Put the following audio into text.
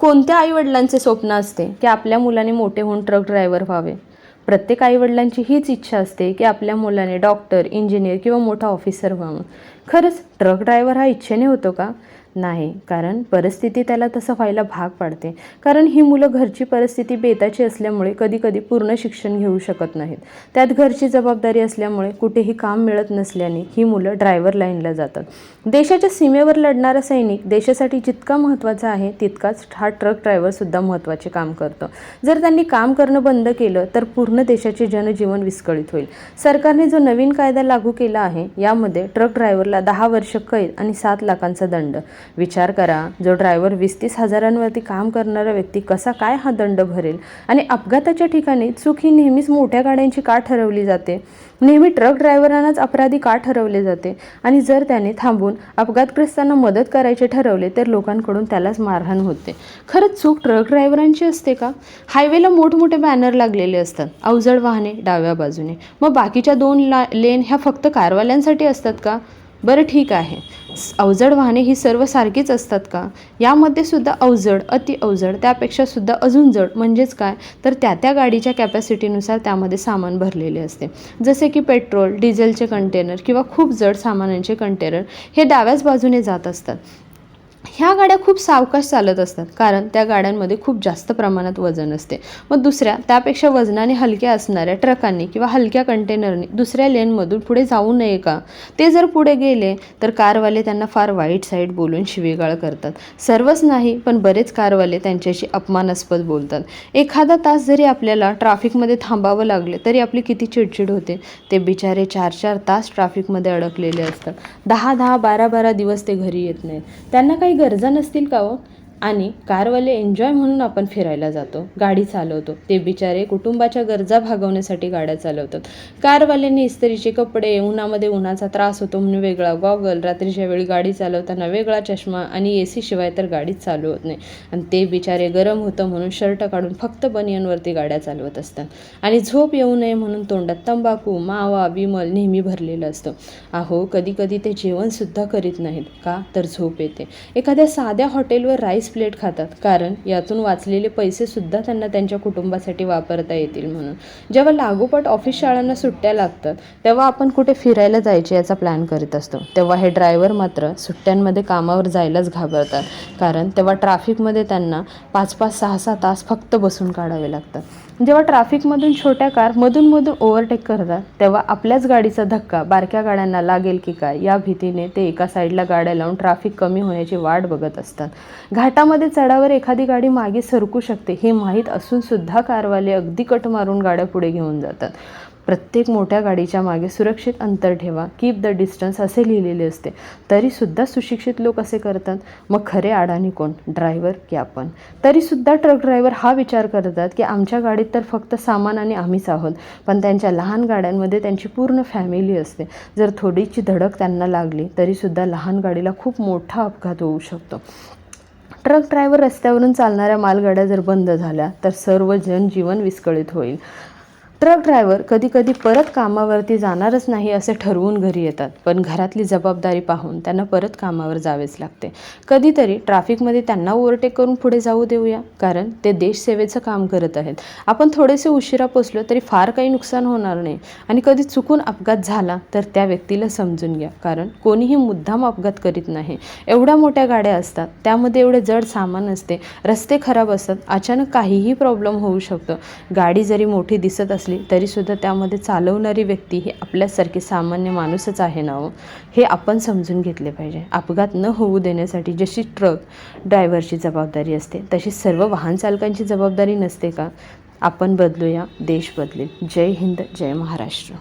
कोणत्या आईवडिलांचे स्वप्न असते की आपल्या मुलाने मोठे होऊन ट्रक ड्रायव्हर व्हावे? प्रत्येक आईवडिलांची हीच इच्छा असते की आपल्या मुलाने डॉक्टर इंजिनियर किंवा मोठा ऑफिसर व्हावं. खरंच ट्रक ड्रायव्हर हा इच्छेने होतो का? नाही. कारण परिस्थिती त्याला तसं व्हायला भाग पाडते. कारण ही मुलं घरची परिस्थिती बेताची असल्यामुळे कधीकधी पूर्ण शिक्षण घेऊ शकत नाहीत. त्यात घरची जबाबदारी असल्यामुळे कुठेही काम मिळत नसल्याने ही मुलं ड्रायव्हर लाईनला जातात. देशाच्या सीमेवर लढणारा सैनिक देशासाठी जितका महत्त्वाचा आहे तितकाच हा ट्रक ड्रायव्हरसुद्धा महत्त्वाचे काम करतो. जर त्यांनी काम करणं बंद केलं तर पूर्ण देशाचे जनजीवन विस्कळीत होईल. सरकारने जो नवीन कायदा लागू केला आहे यामध्ये ट्रक ड्रायव्हरला दहा वर्ष कैद आणि सात लाखांचा दंड. विचार करा जो ड्रायव्हर वीस तीस हजारांवरती काम करणारा व्यक्ती कसा काय हा दंड भरेल? आणि अपघाताच्या ठिकाणी चूक ही नेहमीच मोठ्या गाड्यांची का ठरवली जाते? नेहमी ट्रक ड्रायव्हरांनाच अपराधी का ठरवले जाते? आणि जर त्याने थांबून अपघातग्रस्तांना मदत करायचे ठरवले तर लोकांकडून त्यालाच मारहाण होते. खरंच चूक ट्रक ड्रायव्हरांची असते का? हायवेला मोठमोठे बॅनर लागलेले असतात. अवजड वाहने डाव्या बाजूने. मग बाकीच्या दोन ला लेन ह्या फक्त कारवाल्यांसाठी असतात का? बरं ठीक आहे. अवजड वाहने ही सर्व सारखीच असतात का? यामध्ये सुद्धा अवजड अति अवजड त्यापेक्षा सुद्धा अजून जड म्हणजेच काय? तर त्या त्या गाडीच्या कॅपॅसिटीनुसार त्यामध्ये सामान भरलेले असते. जसे की पेट्रोल डिझेलचे कंटेनर किंवा खूप जड सामानांचे कंटेनर हे डाव्याच बाजूने जात असतात. ह्या गाड्या खूप सावकाश चालत असतात कारण त्या गाड्यांमध्ये खूप जास्त प्रमाणात वजन असते. मग दुसऱ्या त्यापेक्षा वजनाने हलक्या असणाऱ्या ट्रकांनी किंवा हलक्या कंटेनरनी दुसऱ्या लेनमधून पुढे जाऊ नये का? ते जर पुढे गेले तर कारवाले त्यांना फार वाईट साईड बोलून शिवेगाळ करतात. सर्वच नाही पण बरेच कारवाले त्यांच्याशी अपमानास्पद बोलतात. एखादा तास जरी आपल्याला ट्रॅफिकमध्ये थांबावं लागले तरी आपली किती चिडचिड होते. ते बिचारे चार चार तास ट्रॅफिकमध्ये अडकलेले असतात. दहा दहा बारा बारा दिवस ते घरी येत नाहीत. त्यांना काही गरजा नसतील का हो? आणि कारवाले एन्जॉय म्हणून आपण फिरायला जातो गाडी चालवतो. ते बिचारे कुटुंबाच्या गरजा भागवण्यासाठी गाड्या चालवतात. कारवाल्यांनी इस्त्रीचे कपडे उन्हामध्ये उन्हाचा त्रास होतो म्हणून वेगळा गॉगल रात्रीच्या वेळी गाडी चालवताना वेगळा चष्मा आणि ए सी शिवाय तर गाडीच चालू होत नाही. आणि ते बिचारे गरम होतं म्हणून शर्ट काढून फक्त बनियनवरती गाड्या चालवत असतात. आणि झोप येऊ नये म्हणून तोंडात तंबाखू मावा विमल नेहमी भरलेलं असतं. अहो कधी कधी ते जेवणसुद्धा करीत नाहीत. का? तर झोप येते. एखाद्या साध्या हॉटेलवर राईस प्लेट खातात. कारण यातून वाचलेले पैसेसुद्धा त्यांना त्यांच्या कुटुंबासाठी वापरता येतील म्हणून. जेव्हा लागोपाठ ऑफिस शाळांना सुट्ट्या लागतात तेव्हा आपण कुठे फिरायला जायचे याचा प्लॅन करीत असतो. तेव्हा हे ड्रायव्हर मात्र सुट्ट्यांमध्ये कामावर जायलाच घाबरतात. कारण तेव्हा ट्रॅफिकमध्ये त्यांना पाच पाच सहा सहा तास फक्त बसून काढावे लागतात. जेव्हा ट्रॅफिकमधून छोट्या कार मधून मधून ओव्हरटेक करतात तेव्हा आपल्याच गाडीचा धक्का बारक्या गाड्यांना लागेल की काय? या भीतीने ते एका साईडला गाड्या लावून ट्रॅफिक कमी होण्याची वाट बघत असतात. घाटामध्ये चढावर एखादी गाडी मागे सरकू शकते हे माहीत असूनसुद्धा कारवाले अगदी कट मारून गाड्या पुढे घेऊन जातात. प्रत्येक मोठ्या गाडीच्या मागे सुरक्षित अंतर ठेवा. कीप द डिस्टन्स असे लिहिलेले असते. तरीसुद्धा सुशिक्षित लोक असे करतात. मग खरे अडाणी कोण? ड्रायव्हर की आपण. तरीसुद्धा ट्रक ड्रायव्हर हा विचार करतात की आमच्या गाडीत तर फक्त सामान आणि आम्हीच आहोत. पण त्यांच्या लहान गाड्यांमध्ये त्यांची पूर्ण फॅमिली असते. जर थोडीची धडक त्यांना लागली तरीसुद्धा लहान गाडीला खूप मोठा अपघात होऊ शकतो. ट्रक ड्रायव्हर रस्त्यावरून चालणाऱ्या मालगाड्या जर बंद झाल्या तर सर्व जनजीवन विस्कळीत होईल. ट्रक ड्रायव्हर कधी कधी परत कामावरती जाणारच नाही असे ठरवून घरी येतात. पण घरातली जबाबदारी पाहून त्यांना परत कामावर जावेच लागते. कधीतरी ट्रॅफिकमध्ये त्यांना ओव्हरटेक करून पुढे जाऊ देऊया कारण ते देशसेवेचं काम करत आहेत. आपण थोडेसे उशिरा पोचलो तरी फार काही नुकसान होणार नाही. आणि कधी चुकून अपघात झाला तर त्या व्यक्तीला समजून घ्या कारण कोणीही मुद्दाम अपघात करीत नाही. एवढ्या मोठ्या गाड्या असतात त्यामध्ये एवढे जड सामान असते रस्ते खराब असतात अचानक काहीही प्रॉब्लेम होऊ शकतो. गाडी जरी मोठी दिसत असली तरीसुद्धा त्यामध्ये चालवणारी व्यक्ती ही आपल्यासारखी सामान्य माणूसच आहे ना हो? हे आपण समजून घेतले पाहिजे. अपघात न होऊ देण्यासाठी जशी ट्रक ड्रायव्हरची जबाबदारी असते तशी सर्व वाहन चालकांची जबाबदारी नसते का? आपण बदलूया देश बदलेल. जय हिंद जय महाराष्ट्र.